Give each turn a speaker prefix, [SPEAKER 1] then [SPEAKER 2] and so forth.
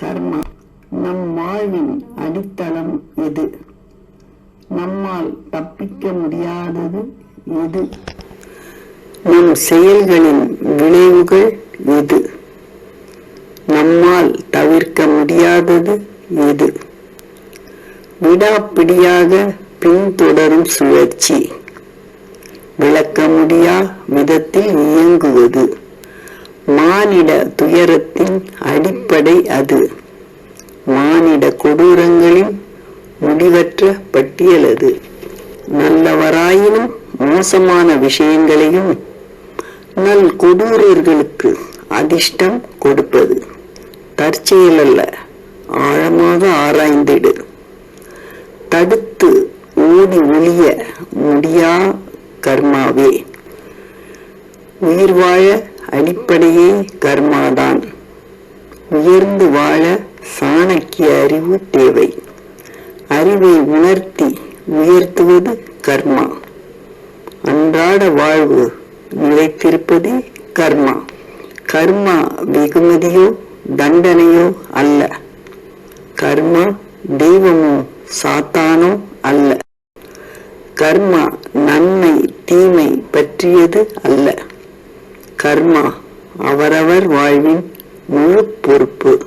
[SPEAKER 1] கர்மா நம் வாழ்வின் அடித்தளம் எது? நம்மால் தப்பிக்க முடியாதது எது? நம் செயல்களின் விளைவுகள் எது? நம்மால் தவிர்க்க முடியாதது எது? விடாப்பிடியாக பின்தொடரும் சுழற்சி. விளக்க முடியா விதத்தில் இயங்குவது. மானிட துயரத்தின் அடிப்படை அது. மானிட கொடூரங்களின் முடிவற்ற பட்டியல் அது நல்லவராயினும் மோசமான விஷயங்களையும் நல் கொடூரர்களுக்கு அதிர்ஷ்டம் கொடுப்பது. தற்செயல் அல்ல ஆழமாக ஆராய்ந்திடு. தடுத்து ஓடி ஒளிய முடியா கர்மாவே. உயிர் வாழ அடிப்படையே கர்மாதான். உயர்ந்து வாழ சாணக்கிய அறிவு தேவை. அறிவை உணர்த்தி உயர்த்துவது கர்மா. அன்றாட வாழ்வு நிலைத்திருப்பதே கர்மா. கர்மா வெகுமதியோ தண்டனையோ அல்ல. கர்மா தெய்வமோ சாத்தானோ அல்ல. கர்மா நன்மை தீமை பற்றியது அல்ல. கர்மா அவரவர் வாழ்வின் முழு பொறுப்பு.